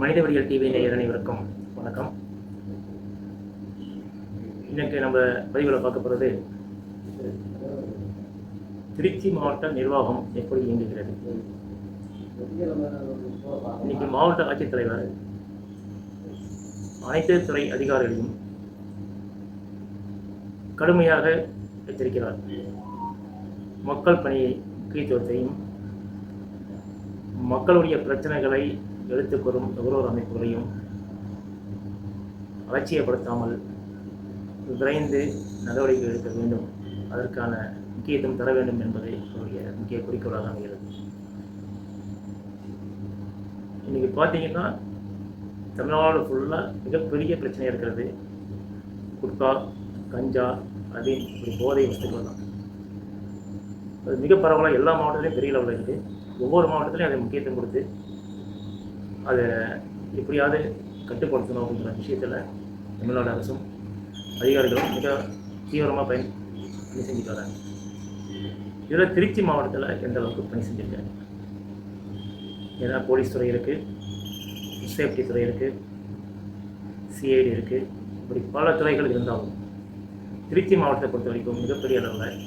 மனிதவடிகள் TV நேயர் அனைவருக்கும் வணக்கம். இன்னைக்கு நம்ம பதிவில் பார்க்க போகிறது திருச்சி மாவட்ட நிர்வாகம் எப்படி இயங்குகிறது? இன்னைக்கு மாவட்ட ஆட்சித்தலைவர் அனைத்து துறை அதிகாரிகளையும் கடுமையாக எச்சரிக்கிறார். மக்கள் பணியை முக்கியத்துவத்தையும் மக்களுடைய பிரச்சனைகளை எழுத்துக்கூறும் நுகர்வோர் அமைப்புகளையும் அலட்சியப்படுத்தாமல் விரைந்து நடவடிக்கை எடுக்க வேண்டும். அதற்கான முக்கியத்துவம் தர வேண்டும் என்பதை அவருடைய முக்கிய குறிக்கோளாக அமைகிறது. இன்னைக்கு பார்த்தீங்கன்னா தமிழ்நாடு ஃபுல்லாக மிகப்பெரிய பிரச்சனை இருக்கிறது. குட்கா கஞ்சா அது இப்படி போதை வஸ்துக்கள் தான். அது மிக பரவலாக எல்லா மாவட்டத்திலையும் பெரிய லெவலில் இருக்குது ஒவ்வொரு மாவட்டத்திலையும் அதை முக்கியத்துவம் கொடுத்து அதை எப்படியாவது கட்டுப்படுத்தணும் அப்படிங்கிற விஷயத்தில் தமிழ்நாடு அரசும் அதிகாரிகளும் மிக தீவிரமாக பயன் பணி செஞ்சுட்டு வராங்க. இதில் திருச்சி மாவட்டத்தில் எந்த அளவுக்கு பணி செஞ்சுருக்காங்க? ஏன்னா போலீஸ் துறை இருக்குது சேஃப்டி துறை இருக்குது சிஐடி இருக்குது இப்படி பல துறைகள் இருந்தாலும் திருச்சி மாவட்டத்தை பொறுத்த வரைக்கும் மிகப்பெரிய அளவில்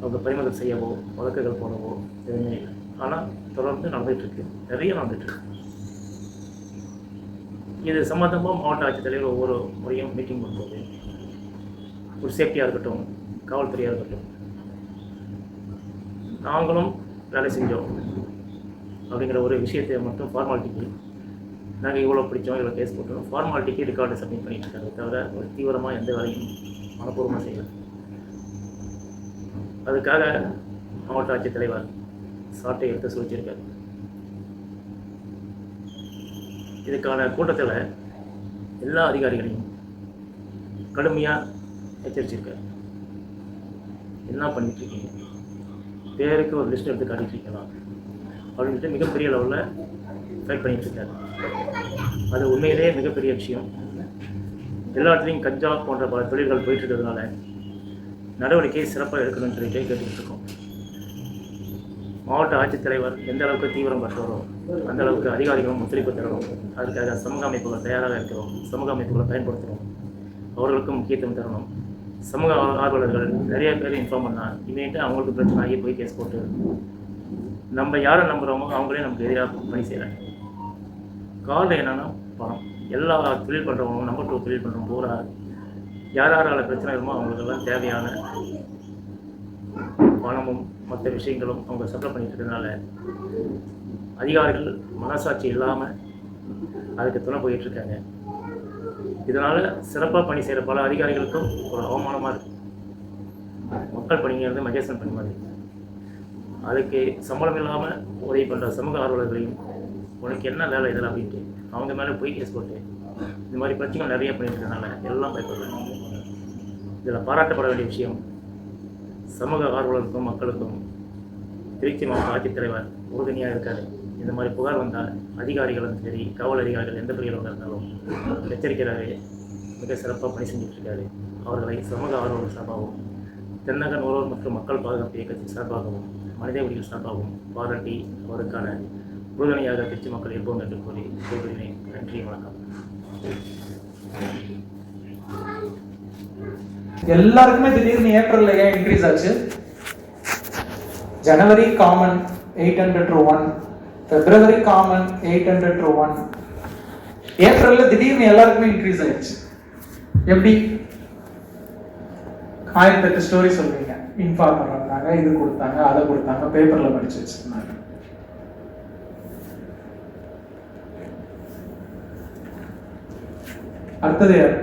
அவங்க பறிமுதல் செய்யவோ வழக்குகள் போடவோ எதுவுமே இல்லை. ஆனால் தொடர்ந்து நடந்துகிட்ருக்கு நிறைய நடந்துகிட்ருக்கு இது சம்மந்தமாக மாவட்ட ஆட்சித்தலைவர் ஒவ்வொரு முறையும் மீட்டிங் பண்ணும்போது ஒரு சேஃப்டியாக இருக்கட்டும் காவல்துறையாக இருக்கட்டும் நாங்களும் வேலை செஞ்சோம் அப்படிங்கிற ஒரு விஷயத்தை மட்டும் ஃபார்மாலிட்டிக்கு நாங்கள் இவ்வளோ பிடிச்சோம் இவ்வளோ கேஸ் போட்டோம். ஃபார்மாலிட்டிக்கு ரெக்கார்டு சப்மிட் பண்ணிட்டு இருக்காங்க தவிர ஒரு தீவிரமாக எந்த வேலையும் மனப்பூர்வமாக செய்யலை. அதுக்காக மாவட்ட ஆட்சித்தலைவர் சாட்டை எடுத்து சொல்லிச்சிருக்காரு. இதுக்கான கூட்டத்தில் எல்லா அதிகாரிகளையும் கடுமையாக எச்சரிச்சிருக்காரு. என்ன பண்ணிட்டு இருக்கீங்க பேருக்கு ஒரு லிஸ்ட் எடுத்து காட்டிட்டு அப்படின்ட்டு மிகப்பெரிய லெவலில் ஃபைட் பண்ணிட்டு இருக்காரு அது உண்மையிலேயே மிகப்பெரிய விஷயம். எல்லாத்துலேயும் கஞ்சா போன்ற பல தொழில்கள் போயிட்டு இருக்கிறதுனால நடவடிக்கை சிறப்பாக எடுக்கணும்னு சொல்லிட்டு கேட்டுக்கிட்டு இருக்கோம். மாவட்ட ஆட்சித்தலைவர் எந்த அளவுக்கு தீவிரம் கட்டுறோம் அந்த அளவுக்கு அதிகாரிகளும் ஒத்துழைப்பு தரணும். அதுக்காக சமூக அமைப்புகள் தயாராக இருக்கிறோம். சமூக அமைப்புகளை பயன்படுத்துகிறோம் அவர்களுக்கும் முக்கியத்துவம் தரணும். சமூக ஆர்வலர்கள் நிறைய பேர் இன்ஃபார்ம் பண்ணால் இமீடியட்டாக அவங்களுக்கு பிரச்சனை ஆகி போய் கேஸ் போட்டு நம்ம யாரை நம்புகிறோமோ அவங்களே நமக்கு எதிராக பணி செய்கிறாங்க காரணம் என்னென்னா பணம். எல்லா தொழில் பண்ணுறவங்களும் நம்பர் டூ தொழில் பண்ணுறவங்க பூரா யார் யாரால் பிரச்சனை வருமோ அவங்களுக்கெல்லாம் தேவையான பணமும் மற்ற விஷயங்களும் அவங்க சப்ளை பண்ணிட்டு இருக்கிறதுனால அதிகாரிகள் மனசாட்சி இல்லாமல் அதுக்கு துணை போயிட்டு இருக்காங்க இதனால் சிறப்பாக பணி செய்கிற பல அதிகாரிகளுக்கும் ஒரு அவமானமாக இருக்கு. மக்கள் பணிங்கிறது மகேசன் பணி மாதிரி. அதுக்கு சம்பளம் இல்லாமல் உதவி பண்ணுற சமூக ஆர்வலர்களையும் உனக்கு என்ன வேலை இதில் அப்படின்ட்டு அவங்க மேலே போய் கேஸ் போட்டு இந்த மாதிரி பிரச்சனைகள் நிறைய பண்ணிட்டு இருக்கறனால எல்லாம் பயப்படுறாங்க. இதில் பாராட்டப்பட வேண்டிய விஷயம் சமூக ஆர்வலருக்கும் மக்களுக்கும் திருச்சி மாவட்ட ஆட்சித்தலைவர் உறுதுணையாக இருக்காரு. இந்த மாதிரி புகார் வந்தால் அதிகாரிகளும் சரி காவல் அதிகாரிகள் எந்த பிரிவில் இருந்தாலும் எச்சரிக்கிறாரு மிக சிறப்பாக பணி செஞ்சுட்டு இருக்காரு அவர்களை சமூக ஆர்வலர் சார்பாகவும் தென்னக நூலோர் மற்றும் மக்கள் பாதுகாப்பு இயக்கத்தின் சார்பாகவும் மனித உரிமைகள் சார்பாகவும் பாராட்டி அவருக்கான உறுதுணையாக திருச்சி மக்கள் இருப்போம் என்று கூறி நன்றி வணக்கம். எல்லாருக்குமே திடீர்னு ஏப்ரல்ல ஏன் இன்க்ரீஸ் ஆச்சு? January comma eight hundred two one February comma eight hundred two one ஏப்ரல்ல திடீர்னு எல்லாருக்குமே இன்க்ரீஸ் ஆயிடுச்சு. எப்படி? ஆயிரத்தெட்டு ஸ்டோரி சொல்றீங்க. இன்ஃபார்மர் வந்தாங்க இது கொடுத்தாங்க அதை கொடுத்தாங்க பேப்பர்ல படிச்சு வச்சிருந்தாங்க. அடுத்தது யார்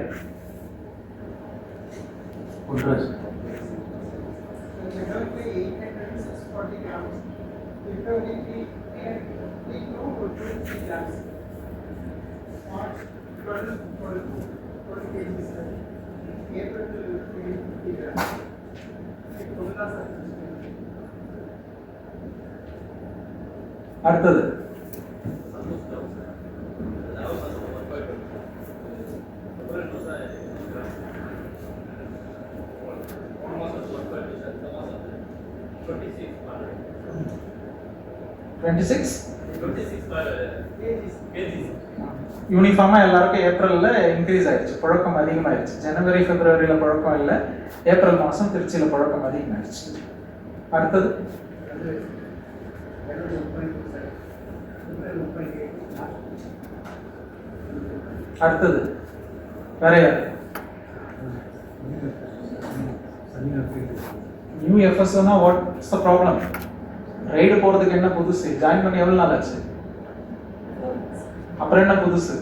அடுத்தது. டுவெண்ட்டி சிக்ஸ் யூனிஃபார்மாக எல்லாருக்கும் ஏப்ரலில் இன்க்ரீஸ் ஆயிடுச்சு புழக்கம் அதிகமாகிடுச்சு ஜனவரி பிப்ரவரியில் புழக்கம் இல்லை ஏப்ரல் மாதம் திருச்சியில் புழக்கம் அதிகமாகிடுச்சு அடுத்தது. அடுத்தது வேற யார் நியூ எஃப்எஸ்னா வாட்ஸ் த ப்ராப்ளம் ரைடு போகிறதுக்கு என்ன புதுசு ஜாயின் பண்ணி எவ்வளோ நாள் ஆச்சு அப்புறம் என்ன புதுசு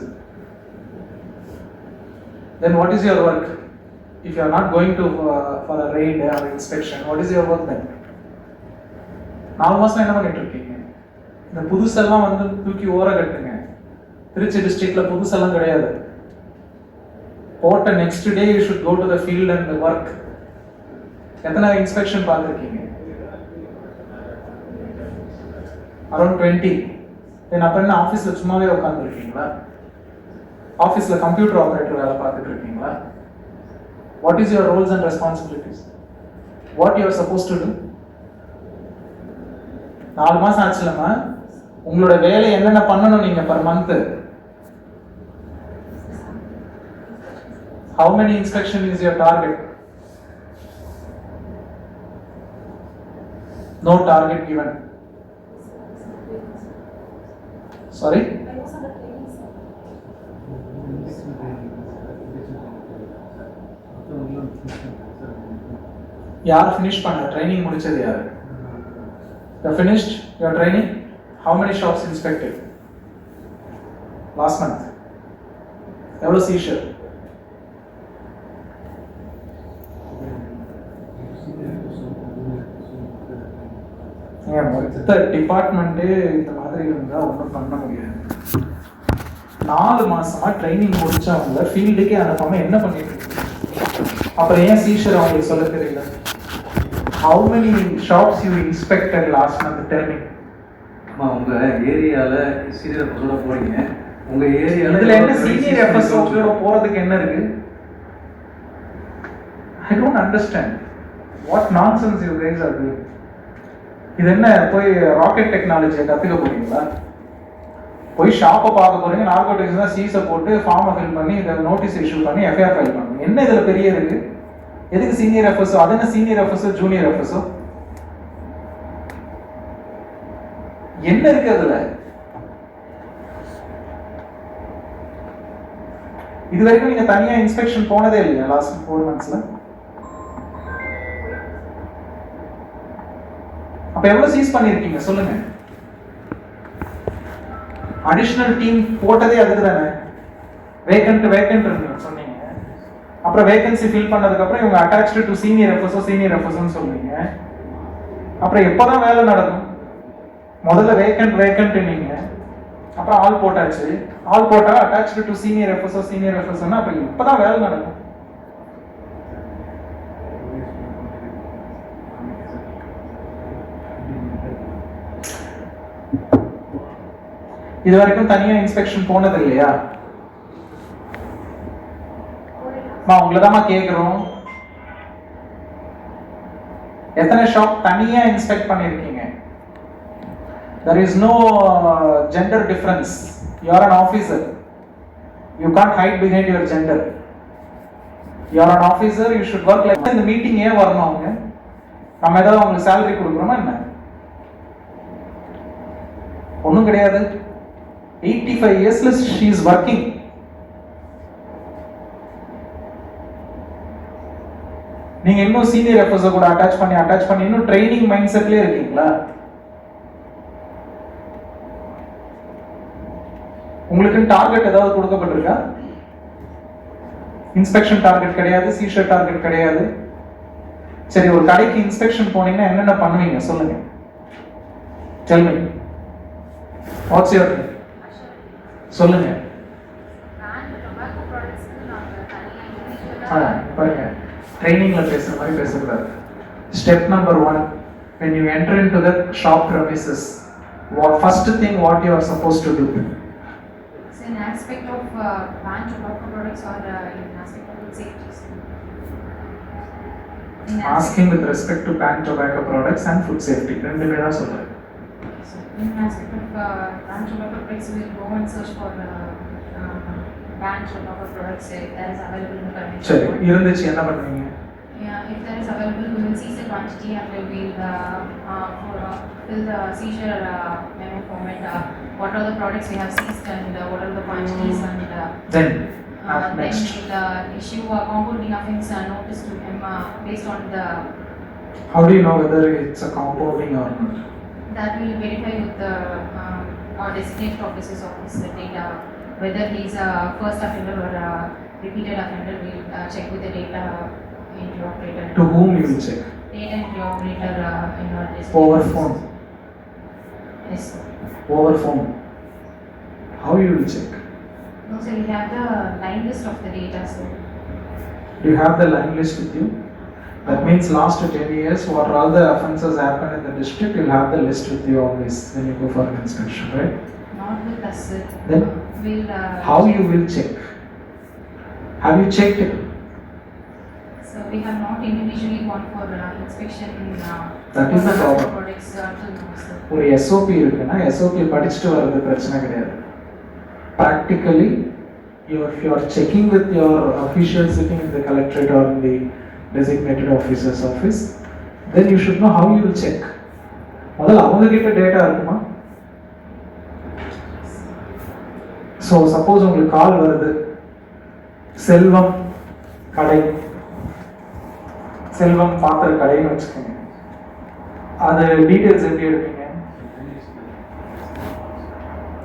then what is your work if you are not going to for a ride or inspection what is your work then நாலு மாசம் என்ன பண்ணிட்டு இருக்கீங்க இந்த புதுசெல்லாம் வந்து தூக்கி ஓர கட்டுங்க. திருச்சி டிஸ்ட்ரிக்ட்ல புதுசெல்லாம் கிடையாது. போட்ட next day you should go to the field and work எத்தனை இன்ஸ்பெக்ஷன் பார்த்துருக்கீங்க? அரௌண்ட் டுவெண்ட்டி தென் அப்போ என்ன ஆஃபீஸில் சும்மாவே உட்காந்துருக்கீங்களா ஆஃபீஸில் கம்ப்யூட்டர் ஆப்ரேட்டர் வேலை பார்த்துட்டு இருக்கீங்களா what is your roles and responsibilities what you are supposed to do நாலு மாசம் ஆச்சுலம்மா. உங்களோட வேலை என்னென்ன பண்ணணும் நீங்க per month how many inspection is your target no target given. Sorry யார் ஃபினிஷ் பண்ண? ட்ரைனிங் முடிச்சது யாரு? You finished your training? How many shops inspected? Last month. எவ்வளோ சீஷர் ஏன் மொத்த டிபார்ட்மெண்ட்டு இந்த மாதிரி இருந்தால் ஒன்றும் பண்ண முடியாது நாலு மாசமா ட்ரைனிங் முடிச்சவங்கள ஃபீல்டுக்கே அனுப்பாமல் என்ன பண்ணிட்டு இருக்கீங்க அப்புறம் ஏன் சீஷர் அவங்களுக்கு சொல்ல தெரியல how many shops you inspected last month tell me அம்மா உங்க ஏரியால சீனியர் சொல்ல போறீங்க? உங்க ஏரியால இதுல என்ன சீனியர் எஃப்எஸ்ஓ போறதுக்கு என்ன இருக்கு? I don't understand what nonsense you guys doing இது என்ன போய் ராக்கெட் டெக்னாலஜியை கத்துக்க போறீங்களா? போய் ஷாப்பை பார்க்க போறீங்க நார்கோட்டிக்ஸ் தான் சீஸை போட்டு ஃபார்மை ஃபில் பண்ணி இதை நோட்டீஸ் இஷ்யூ பண்ணி எஃப்ஐஆர் ஃபைல் பண்ணுங்க என்ன இதுல பெரிய இருக்கு? எதுக்கு சீனியர் எஃப்எஸ்ஓ அது என்ன சீனியர் எஃப்எஸ்ஓ ஜூனியர் எஃப்எஸ்ஓ என்ன இருக்கு அதுல? இது வரைக்கும் நீங்க தனியா இன்ஸ்பெக்ஷன் போனதே இல்லையா லாஸ்ட் ஃபோர் மந்த்ஸ்ல அப்ப எவ்வளவு சீஸ் பண்ணிருக்கீங்க? சொல்லுங்க. அடிஷனல் டீம் போட்டதே அதுக்கு தானே வேக்கன்ட் வேக்கன்ட் சொன்னீங்க. அப்புறம் வேகன்சி ஃபில் பண்ணதுக்கு அப்புறம் இவங்க attach to senior FSO senior எஃப்எஸ்ஓன்னு சொல்லுவீங்க அப்புறம் எப்போதான் வேலை நடக்கும்? முதல்ல வேக்கன்ட் வேக்கன்ட் அப்புறம் ஆள் போட்டாச்சு. ஆள் போட்டா attach to senior FSO senior எஃப்எஸ்ஓன்னா அப்ப தான் வேலை நடக்கும். இது வரைக்கும் தனியாக இன்ஸ்பெக்ஷன் போனது இல்லையா அம்மா உங்களை தான்மா கேட்குறோம் எத்தனை ஷாப் தனியாக இன்ஸ்பெக்ட் பண்ணியிருக்கீங்க there is no gender difference you are an officer you can't hide behind your gender you are an officer you should work like இந்த மீட்டிங் ஏன் வரணும் அவங்க நம்ம ஏதாவது அவங்களுக்கு சேலரி கொடுக்குறோமா என்ன ஒன்றும் கிடையாது எயிட்டி ஃபைவ் இயர்ஸில் ஷீ இஸ் ஒர்க்கிங் நீங்க இன்னும் சீனியர் எஃப்எஸ் கூட அட்டாச் பண்ணி அட்டாச் பண்ணி இன்னும் ட்ரைனிங் மைண்ட் செட்லயே இருக்கீங்களா? உங்களுக்கு டார்கெட் ஏதாவது கொடுக்கப்பட்டிருக்கா? இன்ஸ்பெக்ஷன் டார்கெட் கிடையாது சீஷர் டார்கெட் கிடையாது. சரி ஒரு கடைக்கு இன்ஸ்பெக்ஷன் போனீங்கன்னா என்னென்ன பண்ணுவீங்க? சொல்லுங்க. Me. வாட்ஸ் யுவர் சொல்லுங்க. பாருங்க. ட்ரைனிங்ல பேசுற மாதிரி பேசக்கூடாது step number one when you enter into the shop premises what first thing what you are supposed to do So in aspect of uh, ban tobacco products or uh, in aspect of food safety. sir. In asking with respect to ban tobacco products and food safety ரெண்டுமே தான் சொல்றேன் aspect- In aspect of uh, branch developer products, we'll go and search for uh, uh, branch developer products if that is available in the current. சரி store. இருந்துச்சு என்ன பண்ணுவீங்க Yeah, if that is available, we will seize the quantity and we will uh, uh, for, uh, fill the seizure uh, memo format. Uh, what are the products we have seized and uh, what are the quantities and uh, then uh, then next we'll uh, issue a compounding offense uh, notice to him uh, based on the how do you know whether it's a compounding or not that will verify with the um, our designated officer's office the data whether he's a first offender or a repeated offender. We'll uh, check with the data entry operator. to whom you will check Data entry operator uh, in our designated over phone Yes. sir. over phone how you will check No, so we have the line list of the data. So do you have the line list with you that means last 10 years what all the offenses happen in the district you'll have the list with you always when you go for an inspection right not with us. sir. Then We'll. Uh, how check. you will check have you checked it So we have not individually gone for uh, inspection. Uh, That is the for problem. Products uh, till now, sir. ஒரு SOP இருக்குன்னா SOP படிச்சுட்டு வர்றது பிரச்சனை கிடையாது practically your you are checking with your official sitting in the collectorate or in the designated officers office then you should know how you will check முதல்ல அவங்க கிட்ட data இருக்குமா ஸோ சப்போஸ் உங்களுக்கு கால் வருது. செல்வம் கடை. செல்வம் பாத்திர கடைன்னு வச்சுக்கோங்க. அது டீட்டெயில்ஸ் எப்படி எடுப்பீங்க?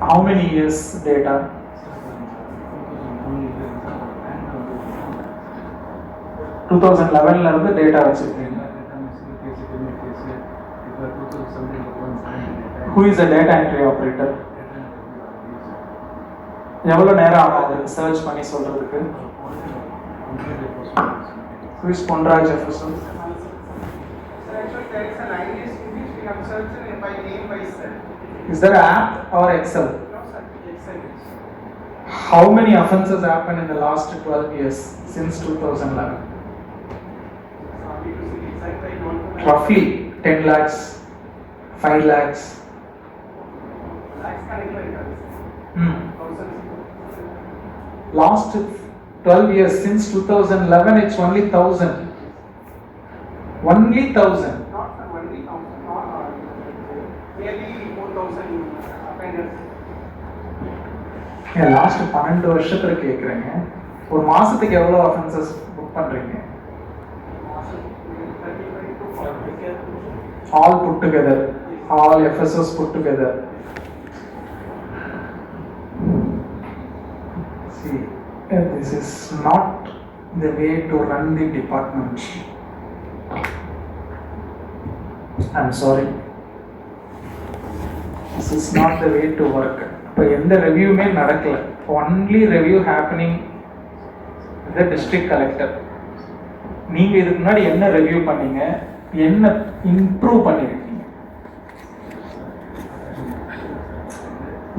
How many years data two thousand லெவன்ல இருந்து டேட்டா வச்சிருக்கீங்க. Who is a data entry operator எவ்வளோ நேரம் ஆகும் அது சர்ச் பண்ணி சொல்றதுக்கு who is Ponraj FSM So actually there is a line list in which we have searched by name by cell. Is there app or Excel No sir, Excel is. How many offenses happened in the last 12 years since 2011? So we to see exact I don't know. Roughly 10 lakhs, 5 lakhs. Lakhs connect like that. Hmm. Thousands. Last 12 years since 2011, it's only 1000. Only 1000. Not for only thousand, not uh, nearly four thousand offenders. ஏன் last பன்னெண்டு வருஷத்துல கேட்குறேங்க ஒரு மாசத்துக்கு எவ்வளோ offences book forty. All put together all FSS put together See, uh, Uh, this is not the way to run the department. I'm sorry. This is not the way to work. இப்போ எந்த ரெவியூமே நடக்கல only review happening the district collector நீங்கள் இதுக்கு முன்னாடி என்ன review பண்ணீங்க என்ன இம்ப்ரூவ் பண்ணியிருக்கீங்க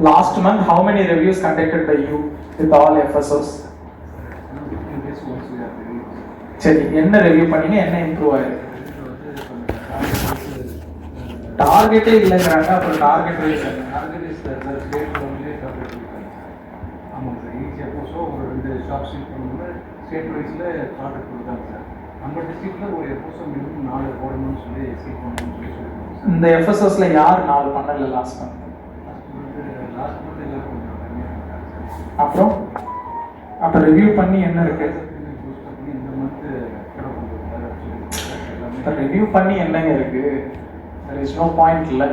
last month how many reviews conducted by you with all FSOs சரி என்ன ரிவ்யூ பண்ணீங்க? என்ன இம்ப்ரூவ் ஆயிருக்கு? டார்கெட்டே இல்லைங்கிறாங்க. அப்புறம் டார்கெட் வைஸ் ஆமாங்க சார். ஈஸி எப்போஸோ ஒரு ரெண்டு ஷாப் சீல் பண்ணும்போது ஸ்டேட் வைஸில் ப்ராடக்ட் கொடுத்தாங்க சார். நம்ம டிஸ்ட்ரிக்டில் ஒரு எப்போஸோ மினிமம் நாலு போடணும்னு சொல்லி சீல் பண்ணணும்னு சொல்லி சொல்லியிருக்காங்க இந்த எஃப்எஸ்எஸ்ல யார் நாலு பண்ணல last month sir last month எல்லாம் கொஞ்சம் கம்மியாக இருக்காங்க சார் அப்புறம் அப்ப ரிவ்யூ பண்ணி என்ன இருக்கு? பண்ணி இந்த மந்த்து இப்போ ரிவ்யூ பண்ணி என்னங்க இருக்கு? தெர் இஸ் நோ பாயிண்ட் இல்லை.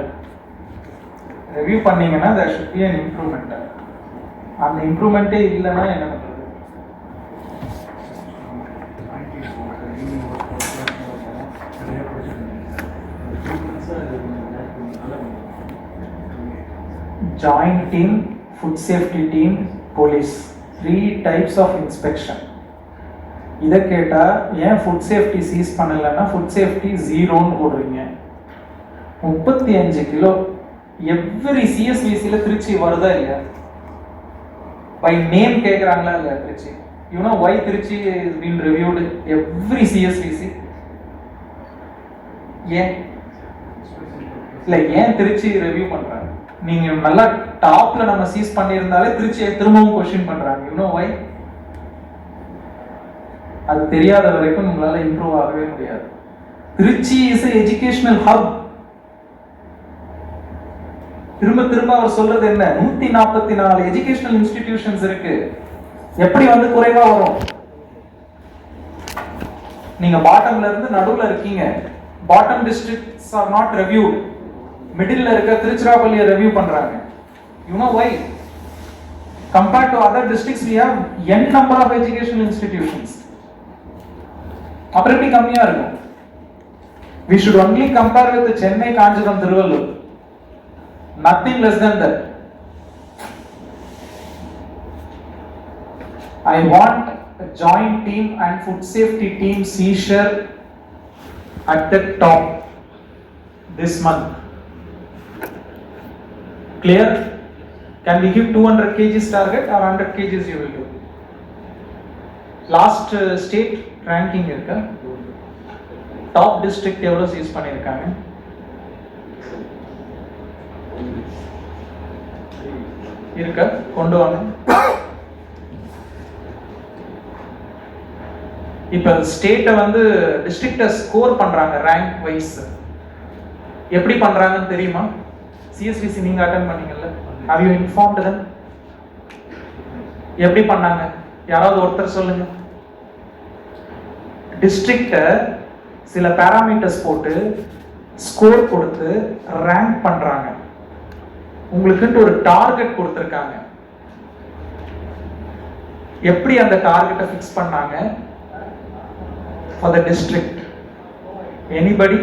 ரிவ்யூ பண்ணீங்கன்னா there should be an improvement அந்த இம்ப்ரூவ்மெண்ட்டே இல்லைன்னா என்ன பண்ணுறது team food safety team police three types of inspection இதை கேட்டால் ஏன் ஃபுட் சேஃப்டி சீஸ் பண்ணலைன்னா ஃபுட் சேஃப்டி ஜீரோன்னு போடுறீங்க முப்பத்தி அஞ்சு கிலோ எவ்ரி சிஎஸ்பிசியில் திருச்சி வருதா இல்லையா? பை நேம் கேட்குறாங்களா இல்லையா Trichy? You know why Trichy is been reviewed every CSPC ஏன்? இல்லை ஏன் திருச்சி ரிவ்யூ பண்ணுறாங்க நீங்க நல்லா டாப்ல நம்ம சீஸ் பண்ணியிருந்தாலே திருச்சியை திரும்பவும் கொஸ்டின் பண்றாங்க. இன்னும் வை அது தெரியாத வரைக்கும் உங்களால இம்ப்ரூவ் ஆகவே முடியாது. திருச்சி இஸ் எஜுகேஷனல் ஹப் திரும்ப திரும்ப அவர் சொல்றது என்ன? நூத்தி நாற்பத்தி நாலு எஜுகேஷனல் இன்ஸ்டிடியூஷன்ஸ் இருக்கு. எப்படி வந்து குறைவா வரும்? நீங்க பாட்டம்ல இருந்து நடுவுல இருக்கீங்க. Bottom districts are not review middle இருக்க திருச்சிராப்பள்ளியை ரிவ்யூ பண்றாங்க you know why compared to other districts we have an number of education institutions அப்புறம் கம்மியா இருக்கும் we should only compare with Chennai Kanchipuram Tiruvallur nothing less than that I want a joint team and food safety team seizure at the top this. Clear? Can we give 200 kgs target or 100 kgs you will do? Last uh, state ranking இருக்கா? Top district எவ்வளோ cheese பண்ணியிருக்காங்க? இருக்க? கொண்டு வாங்க. இப்போ ஸ்டேட்டை வந்து டிஸ்ட்ரிக்டை ஸ்கோர் பண்றாங்க ரேங்க் வைஸ் எப்படி பண்றாங்கன்னு தெரியுமா? சிஎஸ்டிசி நீங்க அட்டன் பண்ணீங்கல்ல? ஹவ் யூ இன்ஃபார்ம்டு தென் எப்படி பண்ணாங்க? யாராவது ஒருத்தர் சொல்லுங்க. டிஸ்ட்ரிக்ட சில பேராமீட்டர்ஸ் போட்டு ஸ்கோர் கொடுத்து ரேங்க் பண்றாங்க. உங்களுக்குன்ட்டு ஒரு டார்கெட் கொடுத்துருக்காங்க. எப்படி அந்த டார்கெட்டை ஃபிக்ஸ் பண்ணாங்க? For the district anybody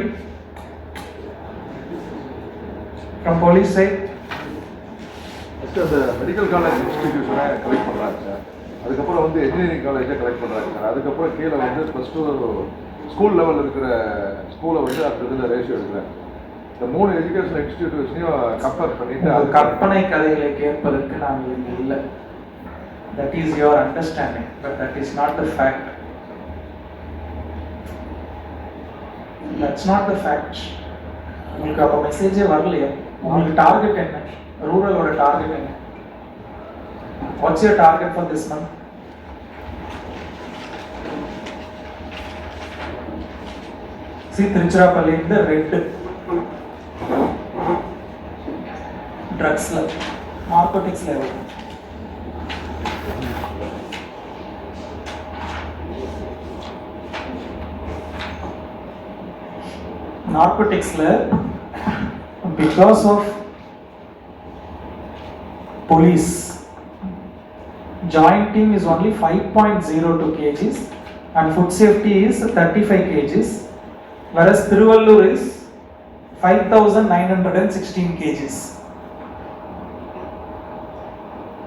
From police side? First அந்த மெடிக்கல் காலேஜ் இன்ஸ்டிடியூஷனை கலெக்ட் பண்ணுறாங்க சார். அதுக்கப்புறம் வந்து இன்ஜினியரிங் காலேஜை கலெக்ட் பண்ணுறாங்க சார். அதுக்கப்புறம் கீழே வந்து ப்ளஸ் டூ ஸ்கூல் லெவலில் இருக்கிற ஸ்கூலை வந்து அந்த இதில் ரேஷியோ எடுக்கிறாங்க. இந்த மூணு எஜுகேஷன் இன்ஸ்டிடியூஷனையும் கம்பேர் பண்ணிட்டு அது கற்பனை கதைகளை கேட்பதற்கு நாங்கள் இங்கே இல்லை. That is your understanding but that is not the fact that's not the fact உங்களுக்கு அப்போ மெசேஜே வரலையே? உங்களுக்கு டார்கெட் என்ன? ரூரலோட டார்கெட் என்ன? What's your target for this month C Tiruchirappalli இந்த ரெட்டு ட்ரக்ஸ்ல நார்கோட்டிக்ஸ்ல எவ்வளோ நார்கோட்டிக்ஸ்ல because of police. Joint team is only 5.02 kgs and food safety is 35 kgs whereas Thiruvallur is 5916 kgs.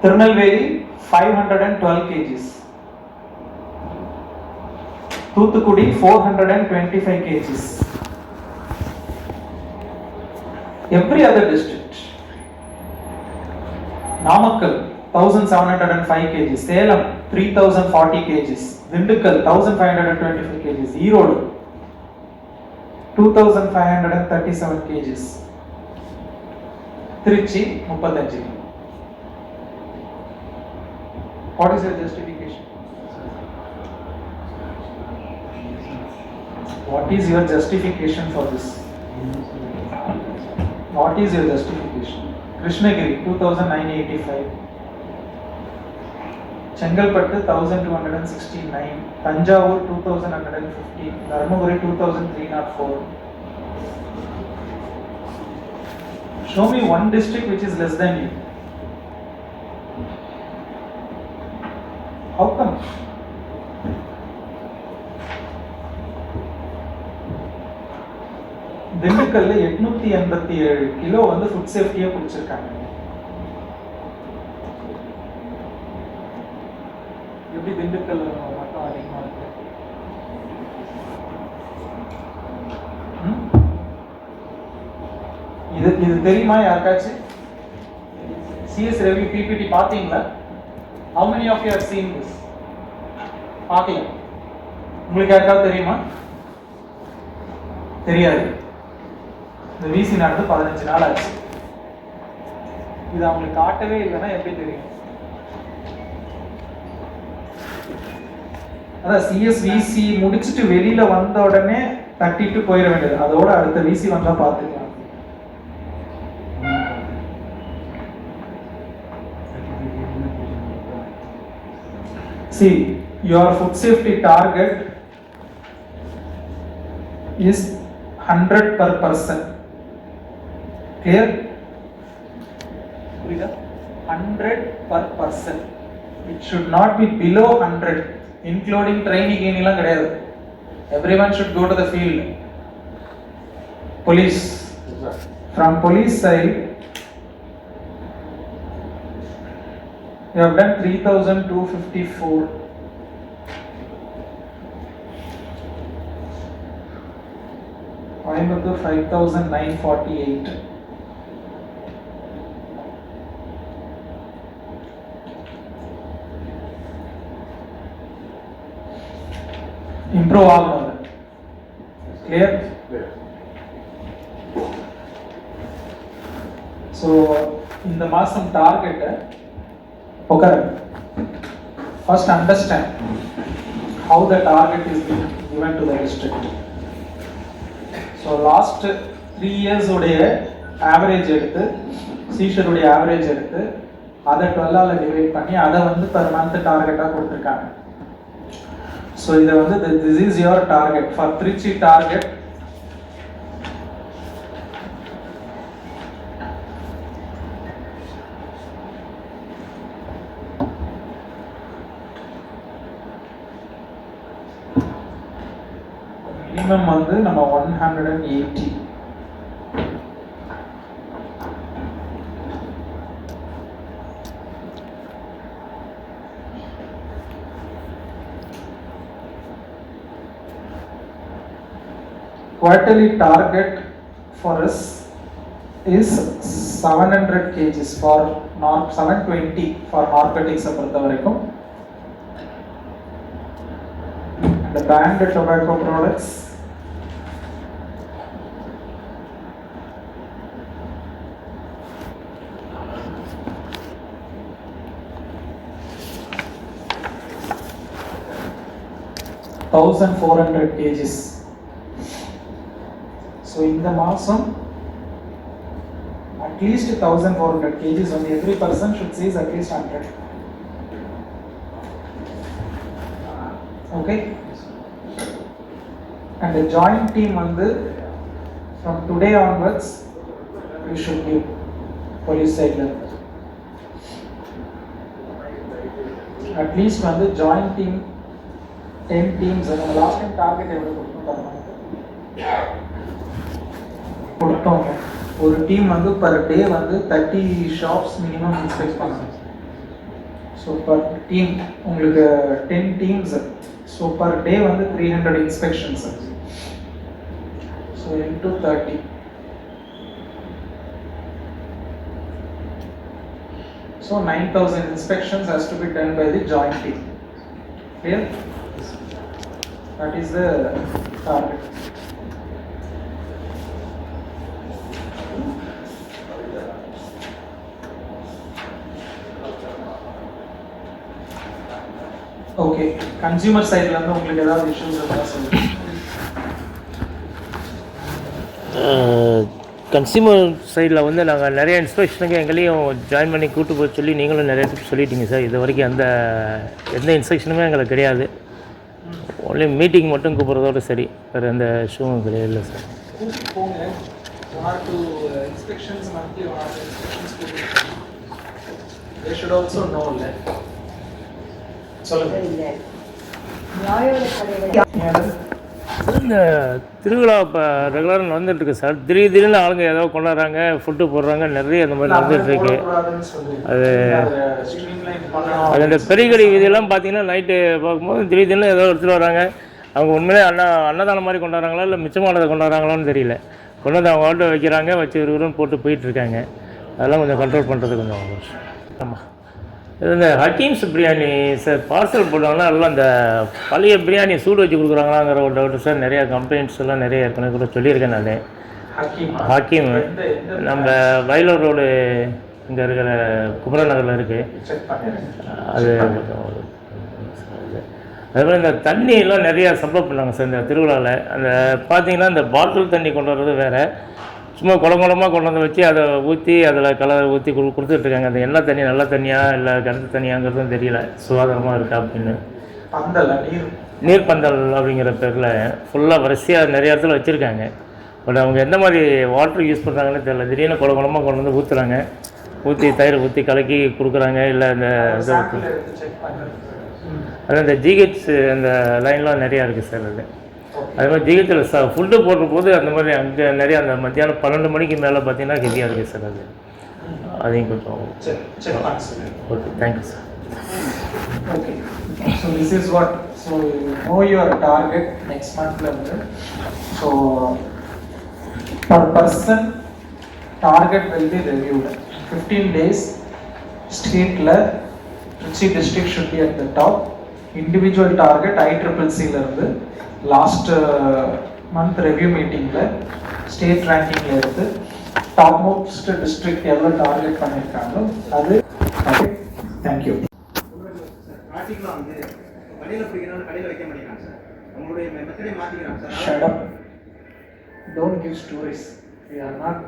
Thirunelveli 512 kgs. Thoothukudi 425 kgs. every other district. Namakkal 1705 kg, Salem 3040 kg, Dindikkal 1525 kg, Erode 2537 kg, Trichy 35 kg. What is your justification? What is your justification for this? And thirty seven kgs Trichy முப்பத்தஞ்சு what is your justification what is your justification for this what is your justification Krishnagiri two thousand nine eighty five Chengalpattu thousand two hundred and sixty nine Thanjavur two thousand hundred and fifty Dharmapuri two thousand three not four show me one district which is less than you how come திண்டுக்கல்ல எட்நூத்தி எண்பத்தி ஏழு kilo வந்து food சேஃப்டியா பிடிச்சிருக்காங்க எப்படி திண்டுக்கல் மட்டும் அதிகமா இருக்கு? இது இது தெரியுமா யாருக்காச்சும் சிஎஸ் ரவி பிபிடி பாத்தீங்களா how many of you have seen this பார்க்கல. உங்களுக்கு யாருக்காவது தெரியுமா? தெரியாது. இந்த விசி நடந்து பதினஞ்சு நாள் ஆச்சு. இது அவங்களுக்கு காட்டவே இல்லைன்னா எப்படி தெரியும்? அதான் சிஎஸ் விசி முடிச்சுட்டு வெளியில வந்த உடனே தட்டிட்டு போயிட வேண்டியது. அதோட அடுத்த விசி வந்தா பார்த்துக்கலாம். See, your food safety target is 100 per person. Clear? புரியுதா 100 per person. It should not be below 100, including training எல்லாம் கிடையாது. Everyone should go to the field. Police. From police side, you have done 3254. Coimbatore 5948. Improve ஆகணும் அது. Clear? So இந்த மாதம் டார்கெட்டை உட்கார first understand how the target is been to the district so last three இயர்ஸுடைய average எடுத்து சீஷருடைய average எடுத்து அதை டுவெல்லால் டிவைட் பண்ணி அதை வந்து பர் மந்த் டார்கெட்டாக கொடுத்துருக்காங்க ஸோ இதை வந்து this is your target for Trichy target minimum வந்து நம்ம one hundred and eighty quarterly target for us is 700 kgs for non 720 for narcotics பொறுத்த வரைக்கும் the banned tobacco products thousand four hundred kgs so in the மாசம் at least thousand four hundred kgs only every person should seize at least hundred okay and the joint team வந்து from today onwards we should give police side ல இருந்து. at least வந்து joint team 10 teams நம்ம last time target எவ்வளவு கொடுத்தோம் பாருங்க கொடுத்தோங்க ஒரு team வந்து பர் டே வந்து தேர்ட்டி ஷாப்ஸ் மினிமம் இன்ஸ்பெக்ட் பண்ணணும். ஸோ பர் டீம் உங்களுக்கு ten teams so per day வந்து three hundred inspections so into thirty so nine thousand inspections has to be done by the join team clear? That is the target. Okay consumer சைடுல இருந்து உங்களுக்கு ஏதாவது issues இருந்தா சொல்லுங்க. Consumer சைடில் வந்து நாங்கள் நிறைய இன்ஸ்பெக்ஷனுக்கு எங்களையும் ஜாயின் பண்ணி கூட்டு போக சொல்லி நீங்களும் நிறைய டிப்ஸ் சொல்லிட்டீங்க சார். இது வரைக்கும் அந்த எந்த இன்ஸ்பெக்ஷனுமே எங்களுக்கு கிடையாது. ஒன்லி மீட்டிங் மட்டும் கூப்பிட்றதோட சரி. வேறு எந்த இஷ்யூவும் கிடையாது இல்லை சார். கூப்பிட்டு ஆர் டூ இந்த திருவிழா இப்போ ரெகுலராக நடந்துட்டு இருக்கு சார். திடீர் திடீர்னு ஆளுங்க ஏதோ கொண்டாடுறாங்க ஃபுட்டு போடுறாங்க நிறைய இந்த மாதிரி நடந்துட்டு இருக்கு அது- அதோட streamline பண்ணணும். பெரியகடி பார்த்தீங்கன்னா நைட்டு பார்க்கும்போது திடீர் திடீர்னு ஏதோ எடுத்துகிட்டு வராங்க. அவங்க உண்மையிலே அண்ணா அன்னதானம் மாதிரி கொண்டாடுறாங்களா இல்லை மிச்சமானதை கொண்டாடுறாங்களான்னு தெரியல. கொண்டு வந்து அவங்க ஆட்டோ வைக்கிறாங்க வச்சு விறுவிறுன்னு போட்டு போயிட்டுருக்காங்க. அதெல்லாம் கொஞ்சம் கண்ட்ரோல் பண்ணுறது கொஞ்சம் ஆமாம் இந்த ஹக்கீம்ஸ் பிரியாணி சார் பார்சல் போடுவாங்கன்னா எல்லாம் இந்த பழைய பிரியாணி சூடு வச்சு கொடுக்குறாங்களாங்கிற ஒரு டவுட்டு சார் நிறையா கம்ப்ளைண்ட்ஸ் எல்லாம் நிறைய ஏற்கனவே கூட சொல்லியிருக்கேன் நான். ஹக்கீம். நம்ம வயலூர் ரோடு இங்கே இருக்கிற குமரன் நகரில் இருக்குது அது கொஞ்சம் ஒரு- அதே மாதிரி இந்த தண்ணி எல்லாம் நிறையா சப்ளை பண்ணாங்க சார் இந்த திருவிழாவில் அந்த பார்த்தீங்கன்னா இந்த பாட்டில் தண்ணி கொண்டு வர்றது வேறு. சும்மா குளம் குளமாக கொண்டு வந்து வச்சு அதை ஊற்றி அதில் கலர் ஊற்றி கொடு கொடுத்துட்ருக்காங்க. அந்த என்ன தண்ணி நல்ல தண்ணியா இல்லை கிணத்து தண்ணியாங்கிறதும் தெரியல. சுகாதாரமாக இருக்கா அப்படின்னு. நீர்? நீர்ப்பந்தல் அப்படிங்கிற பேரில் ஃபுல்லாக வரிசையாக நிறைய இடத்துல வச்சுருக்காங்க. பட் அவங்க எந்த மாதிரி வாட்டர் யூஸ் பண்ணுறாங்கன்னு தெரியல. திடீர்னு குளம் குளமாக கொண்டு வந்து ஊற்றுறாங்க ஊற்றி தயிர் ஊற்றி கலக்கி கொடுக்குறாங்க. இல்லை இந்த இதை சாம்பிள் எடுத்து செக் பண்ணுறேன் அது அந்த ஜிஹெச் அந்த லைன்லாம் நிறையா இருக்குது சார் அது. அது மாதிரி ஜிஹெச்சில் ச ஃபுட்டு போடுற போது அந்த மாதிரி அங்கே நிறையா அந்த மத்தியானம் பன்னெண்டு மணிக்கு மேலே பார்த்தீங்கன்னா ஹெவியாக இருக்குது சார் அது அதையும் கொஞ்சம் okay thank you sir Okay, so this is what, so you know your target next month level. So per person, target will be reviewed. Fifteen days, state level, Trichy district should be at the top. Individual target I last month review மீட்டிங்கில் state ரேங்கிங்கில் இருந்து top most district எவ்வளோ target பண்ணியிருக்காங்களோ அது thank you Shut up. Don't give stories. We are not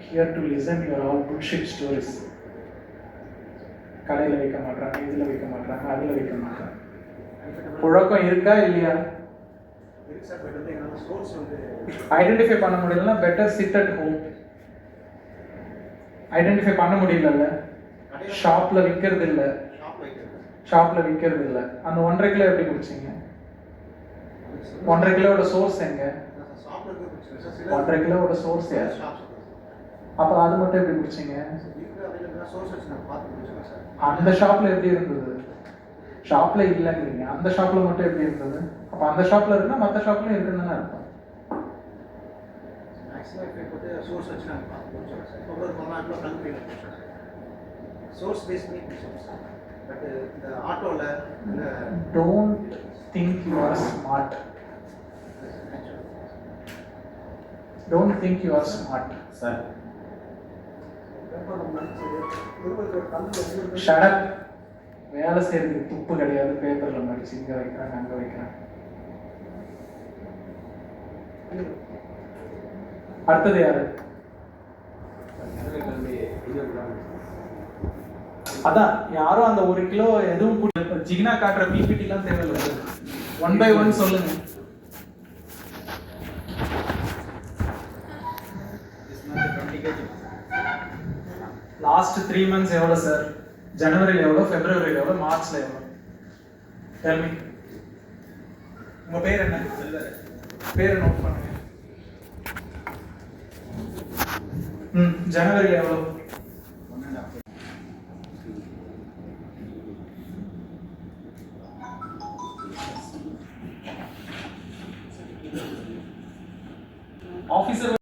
here to listen your all bullshit stories. கடையில் வைக்க மாட்டாங்க இதில் வைக்க மாட்டாங்க அதில் வைக்க மாட்டாங்க புழக்கம் இருக்கா இல்லையா ஐடென்டிஃபை பண்ண முடியலன்னா better sit at home identify பண்ண முடியலல்ல. ஷாப்ல விற்கிறது இல்லை ஷாப்ல விற்கிறது இல்லை அந்த ஒன்றரை கிலோ எப்படி குடிச்சீங்க? ஒன்றரை கிலோவோட சோர்ஸ் எங்க? ஒன்றரை கிலோவோட சோர்ஸ் யார் அது மட்டும் எப்படி குடிச்சீங்க? அந்த ஷாப்ல எப்படி இருந்தது? ஷாப்ல இல்லைங்கிறீங்க. அந்த ஷாப்ல மட்டும் எப்படி இருந்தது? அப்ப அந்த ஷாப்ல இருக்குன்னா மற்ற ஷாப்லயும் இருக்குன்னு தானே வந்து சோர்ஸ் சோர்ஸ் பேஸ் பண்ணி பிடிச்சோம் சார் பட் இந்த ஆட்டோவில் இந்த don't think you are smart don't think you are smart sir shut up வேலை செய்யறதுக்கு துப்பு கிடையாது. பேப்பர்ல மடிச்சு இங்க வைக்கிறாங்க அங்க வைக்கிறாங்க. அடுத்தது யாரு? அதான் யாரும் அந்த ஒரு கிலோ எதுவும் ஜிகினா காட்டுற பிபிடி எல்லாம் தேவையில்லை. ஒன் பை ஒன் சொல்லுங்க. லாஸ்ட் த்ரீ மந்த்ஸ் எவ்வளோ சார் ஜனவரியில் எவ்வளோ பிப்ரவரியில் எவ்வளோ மார்ச்ல எவ்வளோ டெல்மி உங்க பேர் என்ன? பேர் நோட் பண்ணுங்க. ம் ஜனவரியில் எவ்வளோ ஆஃபீஸர்